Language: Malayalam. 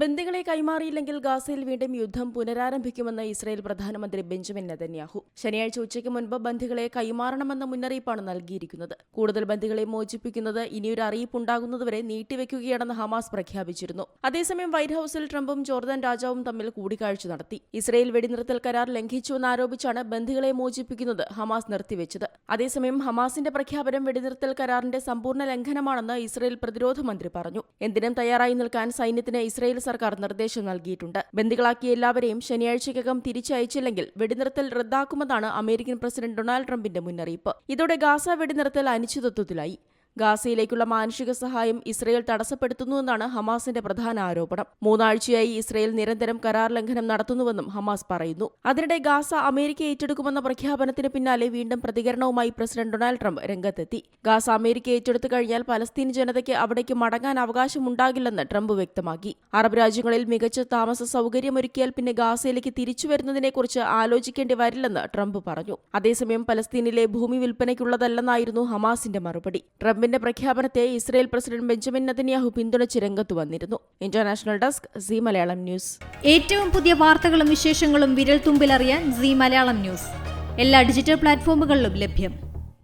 ബന്ദികളെ കൈമാറിയില്ലെങ്കിൽ ഗാസയിൽ വീണ്ടും യുദ്ധം പുനരാരംഭിക്കുമെന്ന് ഇസ്രായേൽ പ്രധാനമന്ത്രി ബെഞ്ചമിൻ നെതന്യാഹു. ശനിയാഴ്ച ഉച്ചയ്ക്ക് മുൻപ് ബന്ദികളെ കൈമാറണമെന്ന മുന്നറിയിപ്പാണ് നൽകിയിരിക്കുന്നത്. കൂടുതൽ ബന്ദികളെ മോചിപ്പിക്കുന്നത് ഇനിയൊരു അറിയിപ്പ് ഉണ്ടാകുന്നതുവരെ നീട്ടിവെക്കുകയാണെന്ന് ഹമാസ് പ്രഖ്യാപിച്ചിരുന്നു. അതേസമയം വൈറ്റ് ഹൌസിൽ ട്രംപും ജോർദാൻ രാജാവും തമ്മിൽ കൂടിക്കാഴ്ച നടത്തി. ഇസ്രായേൽ വെടിനിർത്തൽ കരാർ ലംഘിച്ചുവെന്നാരോപിച്ചാണ് ബന്ദികളെ മോചിപ്പിക്കുന്നത് ഹമാസ് നിർത്തിവെച്ചത്. അതേസമയം ഹമാസിന്റെ പ്രഖ്യാപനം വെടിനിർത്തൽ കരാറിന്റെ സമ്പൂർണ ലംഘനമാണെന്ന് ഇസ്രായേൽ പ്രതിരോധ മന്ത്രി പറഞ്ഞു. എന്തിനും തയ്യാറായി നിൽക്കാൻ സൈന്യത്തിന് ഇസ്രായേൽ സർക്കാർ നിർദ്ദേശം നൽകിയിട്ടുണ്ട്. ബന്ദികളാക്കിയ എല്ലാവരെയും ശനിയാഴ്ചയ്ക്കകം തിരിച്ചയച്ചില്ലെങ്കിൽ വെടിനിർത്തൽ റദ്ദാക്കുമെന്നാണ് അമേരിക്കൻ പ്രസിഡന്റ് ഡൊണാൾഡ് ട്രംപിന്റെ മുന്നറിയിപ്പ്. ഇതോടെ ഗാസ വെടിനിർത്തൽ അനിശ്ചിതത്വത്തിലായി. ഗാസയിലേക്കുള്ള മാനുഷിക സഹായം ഇസ്രയേൽ തടസ്സപ്പെടുത്തുന്നുവെന്നാണ് ഹമാസിന്റെ പ്രധാന ആരോപണം. മൂന്നാഴ്ചയായി ഇസ്രയേൽ നിരന്തരം കരാർ ലംഘനം നടത്തുന്നുവെന്നും ഹമാസ് പറയുന്നു. അതിനിടെ ഗാസ അമേരിക്ക ഏറ്റെടുക്കുമെന്ന പ്രഖ്യാപനത്തിന് പിന്നാലെ വീണ്ടും പ്രതികരണവുമായി പ്രസിഡന്റ് ഡൊണാൾഡ് ട്രംപ് രംഗത്തെത്തി. ഗാസ അമേരിക്ക ഏറ്റെടുത്തു കഴിഞ്ഞാൽ പലസ്തീൻ ജനതയ്ക്ക് അവിടേക്ക് മടങ്ങാൻ അവകാശമുണ്ടാകില്ലെന്ന് ട്രംപ് വ്യക്തമാക്കി. അറബ് രാജ്യങ്ങളിൽ മികച്ച താമസ സൗകര്യമൊരുക്കിയാൽ പിന്നെ ഗാസയിലേക്ക് തിരിച്ചു വരുന്നതിനെക്കുറിച്ച് ആലോചിക്കേണ്ടി വരില്ലെന്ന് ട്രംപ് പറഞ്ഞു. അതേസമയം പലസ്തീനിലെ ഭൂമി വിൽപ്പനയ്ക്കുള്ളതല്ലെന്നായിരുന്നു ഹമാസിന്റെ മറുപടി. ട്രംപിന്റെ പ്രഖ്യാപനത്തെ ഇസ്രയേൽ പ്രസിഡന്റ് ബെഞ്ചമിൻ നെതന്യാഹു പിന്തുണച്ച് രംഗത്ത് വന്നിരുന്നു. International desk C Malayalam news. ഏറ്റവും പുതിയ വാർത്തകളും വിശേഷങ്ങളും വിരൽ തുമ്പിലറിയാൻ സി മലയാളം ന്യൂസ്. എല്ലാ ഡിജിറ്റൽ പ്ലാറ്റ്ഫോമുകളിലും ലഭ്യം.